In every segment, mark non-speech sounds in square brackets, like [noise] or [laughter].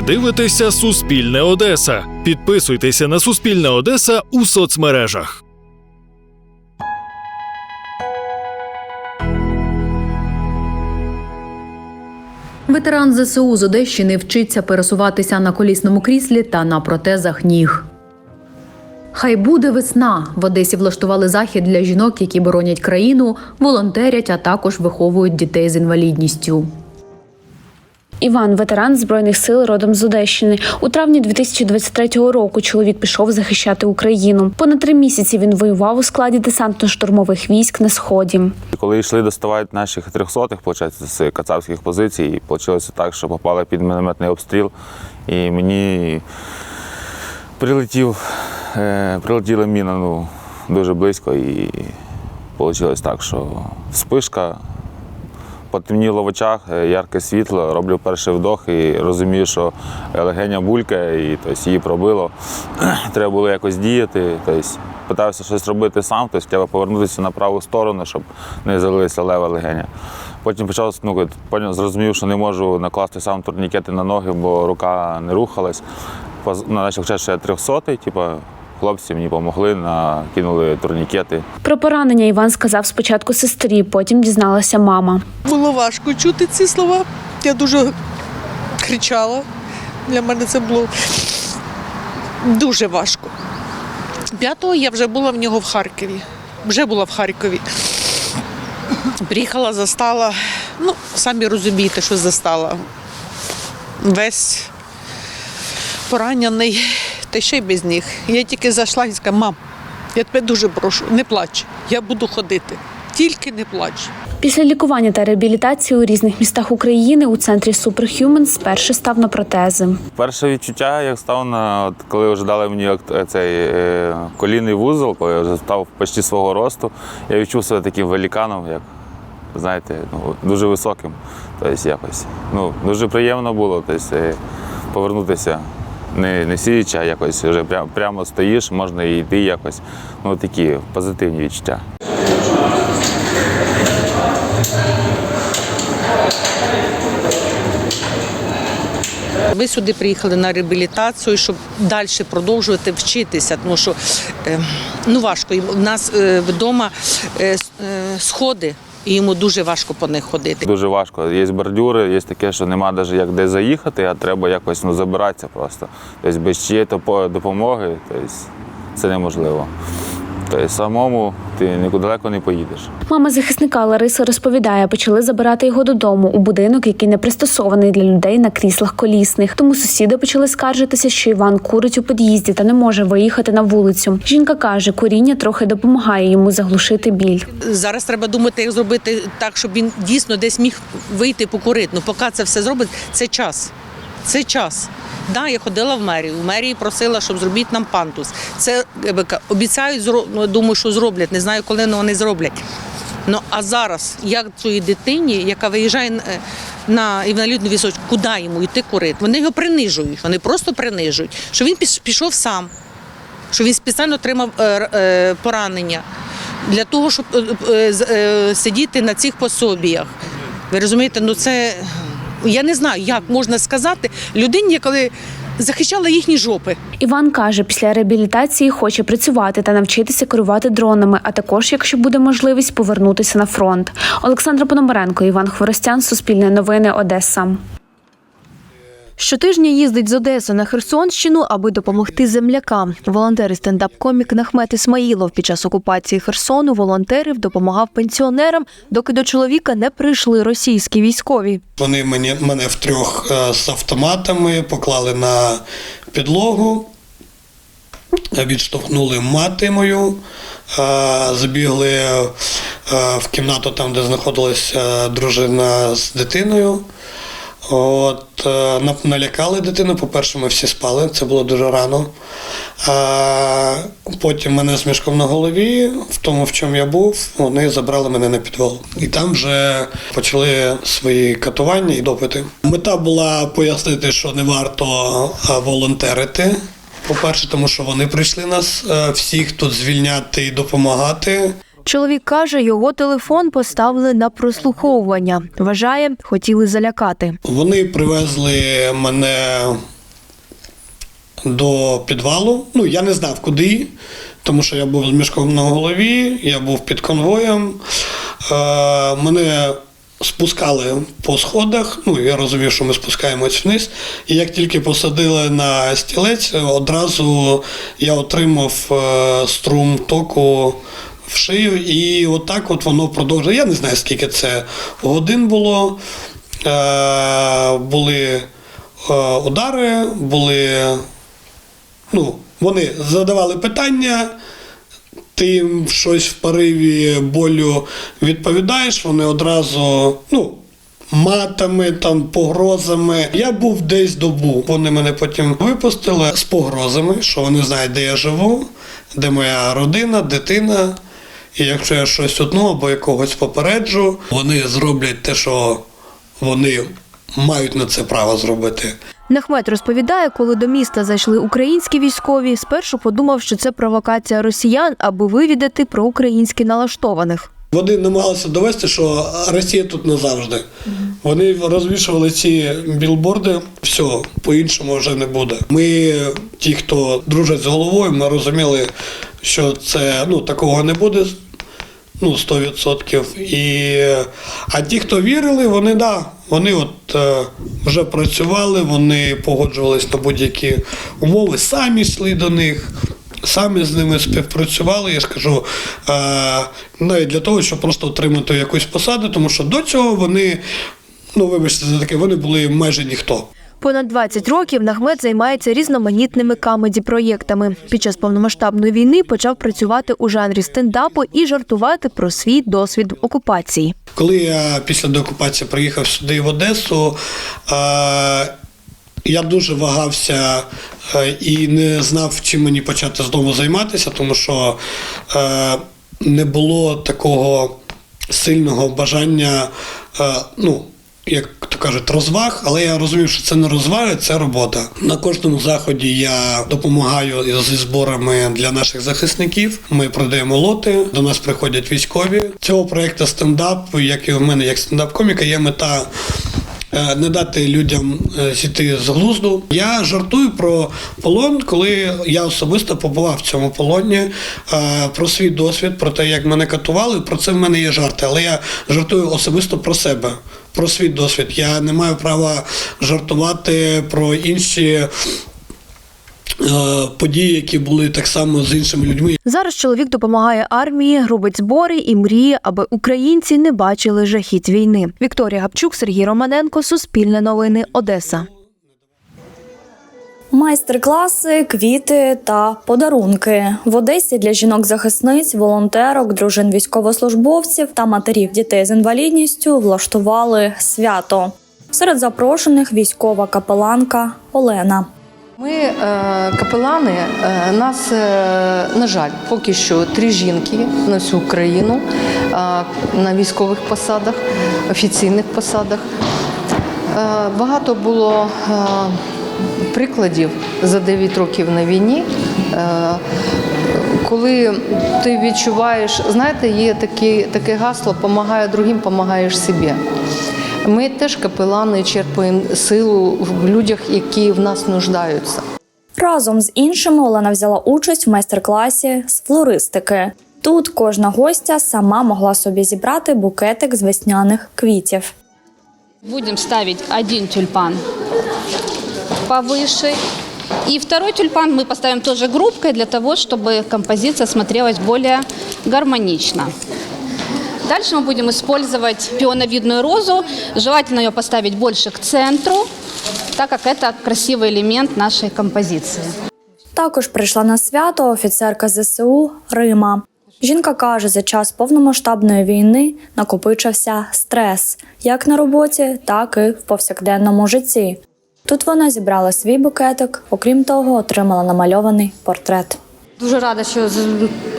Ви дивитеся Суспільне Одеса. Підписуйтеся на Суспільне Одеса у соцмережах. Ветеран ЗСУ з Одещини вчиться пересуватися на колісному кріслі та на протезах ніг. Хай буде весна. В Одесі влаштували захід для жінок, які боронять країну, волонтерять, а також виховують дітей з інвалідністю. Іван, ветеран збройних сил родом з Одещини. У травні 2023 року чоловік пішов захищати Україну. Понад три місяці він воював у складі десантно-штурмових військ на сході. Коли йшли доставати наших трьохсотих, виходить, з кацапських позицій, і вийшло так, що попали під мінометний обстріл, і мені прилетів, е, прилетіла міна ну, дуже близько, і вийшло так, що вспишка. Потемніло в очах, е, ярке світло, роблю перший вдох і розумію, що легеня булькає, і тобто, її пробило. [clears throat] Треба було якось діяти. Тобто, питався щось робити сам, тобто, треба повернутися на праву сторону, щоб не залилася лева легеня. Потім почав ну, зрозумів, що не можу накласти сам турнікети на ноги, бо рука не рухалась. Ну, Почав я трьохсотий, типу, хлопці мені допомогли, накинули турнікети. Про поранення Іван сказав спочатку сестрі, потім дізналася мама. Було важко чути ці слова. Я дуже кричала. Для мене це було дуже важко. П'ятого я вже була в нього в Харкові. Вже була в Харкові. Приїхала, застала. Ну, самі розумієте, що застала. Весь поранений, та ще й без ніг. Я тільки зайшла і сказала, мам, я тебе дуже прошу, не плач, я буду ходити. Тільки не плач. Після лікування та реабілітації у різних містах України у центрі Superhuman спершу став на протези. Перше відчуття, як став на от коли вже дали мені цей е, колінний вузол, коли я вже став почти свого росту, я відчув себе таким великаном, як знаєте, ну, дуже високим. Тобто якось. Ну, дуже приємно було тобто, е, повернутися. Не, не сидячи, а якось вже прямо, прямо стоїш, можна і йти якось. Ну, такі позитивні відчуття. Ми сюди приїхали на реабілітацію, щоб далі продовжувати вчитися, тому що е, ну важко. У нас е, вдома е, е, сходи, і йому дуже важко по них ходити. Дуже важко. Є бордюри, є таке, що нема навіть як де заїхати, а треба якось ну, забиратися просто. Тобто без чиєї допомоги тобто, це неможливо. Тобто самому ти нікуди далеко не поїдеш. Мама захисника Лариса розповідає, почали забирати його додому у будинок, який не пристосований для людей на кріслах колісних. Тому сусіди почали скаржитися, що Іван курить у під'їзді та не може виїхати на вулицю. Жінка каже, куріння трохи допомагає йому заглушити біль. Зараз треба думати, як зробити так, щоб він дійсно десь міг вийти покурити. Ну, поки це все зробить, це час. Це час. Да, я ходила в мерію. В мерії просила, щоб зробіть нам пантус. Це ка- обіцяють, ну, думаю, що зроблять. Не знаю, коли але вони зроблять. Ну а зараз, як цій дитині, яка виїжджає е, на інвалідну візочку, куди йому йти курити? Вони його принижують, вони просто принижують. Що він пішов сам, що він спеціально отримав е, е, поранення для того, щоб е, е, е, сидіти на цих пособіях. Ви розумієте, ну це я не знаю, як можна сказати людині, коли захищала їхні жопи. Іван каже, після реабілітації хоче працювати та навчитися керувати дронами, а також, якщо буде можливість, повернутися на фронт. Олександра Пономаренко, Іван Хворостян, Суспільне новини, Одеса. Щотижня їздить з Одеси на Херсонщину, аби допомогти землякам. Волонтер і стендап-комік Нахмет Ісмаїлов під час окупації Херсону волонтерів допомагав пенсіонерам, доки до чоловіка не прийшли російські військові. Вони мені, мене втрьох е, з автоматами поклали на підлогу, відштовхнули мати мою, е, забігли е, в кімнату, там, де знаходилася дружина з дитиною. От, е, налякали дитину. По-перше, ми всі спали, це було дуже рано. А потім мене з мішком на голові, в тому, в чому я був, вони забрали мене на підвал. І там вже почали свої катування і допити. Мета була пояснити, що не варто волонтерити. По-перше, тому що вони прийшли нас е, всіх тут звільняти і допомагати. Чоловік каже, його телефон поставили на прослуховування. Вважає, хотіли залякати. Вони привезли мене до підвалу. Ну, я не знав куди, тому що я був з мішком на голові, я був під конвоєм. Е, мене спускали по сходах. Ну, я розумів, що ми спускаємось вниз. І як тільки посадили на стілець, одразу я отримав е, струм току в шию, і отак от воно продовжує. Я не знаю, скільки це годин було. Е, були е, удари, були. Ну, вони задавали питання, ти щось в пориві болю відповідаєш, вони одразу, ну. Матами, там, погрозами. Я був десь добу. Вони мене потім випустили з погрозами, що вони знають, де я живу, де моя родина, дитина. І якщо я щось одну або якогось попереджу, вони зроблять те, що вони мають на це право зробити. Нахмет розповідає, коли до міста зайшли українські військові, спершу подумав, що це провокація росіян, аби вивідати про українськи налаштованих. Вони намагалися довести, що Росія тут назавжди. Вони розвішували ці білборди, все, по-іншому вже не буде. Ми, ті, хто дружать з головою, ми розуміли, що це ну, такого не буде. Ну, 100%. І, а ті, хто вірили, вони да, вони от е, вже працювали, вони погоджувались на будь-які умови, самі йшли до них, самі з ними співпрацювали. Я скажу, е, навіть для того, щоб просто отримати якусь посаду, тому що до цього вони, ну вибачте за таке, вони були майже ніхто. Понад 20 років Нахмет займається різноманітними камеді-проєктами. Під час повномасштабної війни почав працювати у жанрі стендапу і жартувати про свій досвід окупації. Коли я після деокупації приїхав сюди в Одесу, я дуже вагався і не знав, чим мені почати знову займатися, тому що не було такого сильного бажання, ну, як кажуть, розваг, але я розумів, що це не розваги, це робота. На кожному заході я допомагаю зі зборами для наших захисників. Ми продаємо лоти, до нас приходять військові. Цього проекту стендап, як і в мене, як стендап-коміка, є мета. Е, Не дати людям сіти з глузду. Я жартую про полон, коли я особисто побував в цьому полоні, е, про свій досвід, про те, як мене катували. Про це в мене є жарти, але я жартую особисто про себе, про свій досвід. Я не маю права жартувати про інші е, події, які були так само з іншими людьми. Зараз чоловік допомагає армії, робить збори і мріє, аби українці не бачили жахіть війни. Вікторія Гапчук, Сергій Романенко, Суспільне новини, Одеса. Майстер-класи, квіти та подарунки в Одесі для жінок-захисниць, волонтерок, дружин військовослужбовців та матерів дітей з інвалідністю влаштували свято. Серед запрошених військова капеланка Олена. Ми е, капелани. Е, нас, е, на жаль, поки що три жінки на всю Україну е, на військових посадах, офіційних посадах. Багато було прикладів за 9 років на війні. Коли ти відчуваєш, знаєте, є такі, таке гасло Помагає другим, помагаєш собі. Ми теж капелани черпаємо силу в людях, які в нас нуждаються. Разом з іншими Олена взяла участь в майстер-класі з флористики. Тут кожна гостя сама могла собі зібрати букетик з весняних квітів. Будем ставить один тюльпан повыше. И второй тюльпан мы поставим тоже группкой для того, чтобы композиция смотрелась более гармонично. Дальше мы будем использовать пионовидную розу. Желательно ее поставить больше к центру, так как это красивый элемент нашей композиции. Також прийшла на свято офіцерка ЗСУ Рима. Жінка каже, за час повномасштабної війни накопичився стрес як на роботі, так і в повсякденному житті. Тут вона зібрала свій букетик, окрім того, отримала намальований портрет. Дуже рада, що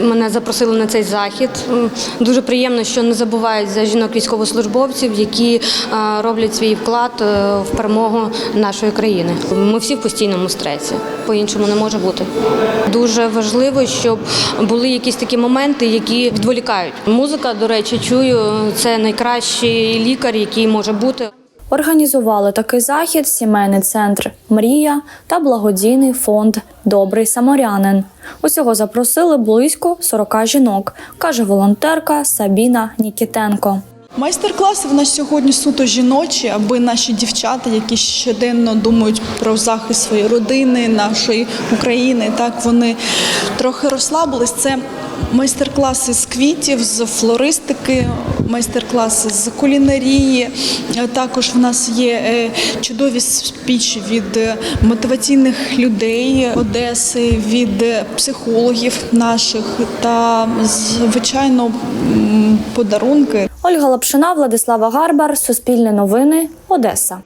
мене запросили на цей захід. Дуже приємно, що не забувають за жінок військовослужбовців, які е, роблять свій вклад е, в перемогу нашої країни. Ми всі в постійному стресі, по-іншому не може бути. Дуже важливо, щоб були якісь такі моменти, які відволікають. Музика, до речі, чую, це найкращий лікар, який може бути. Організували такий захід сімейний центр Мрія та благодійний фонд Добрий самарянин. Усього запросили близько 40 жінок, каже волонтерка Сабіна Нікітенко. Майстер-класи в нас сьогодні суто жіночі, аби наші дівчата, які щоденно думають про захист своєї родини, нашої України, так вони трохи розслабились. Це майстер-класи з квітів, з флористики, майстер-класи з кулінарії. Е, Також в нас є е, чудові спічі від е, мотиваційних людей Одеси, від психологів наших та звичайно подарунки Ольга Лапшина, Владислава Гарбар, Суспільне новини, Одеса.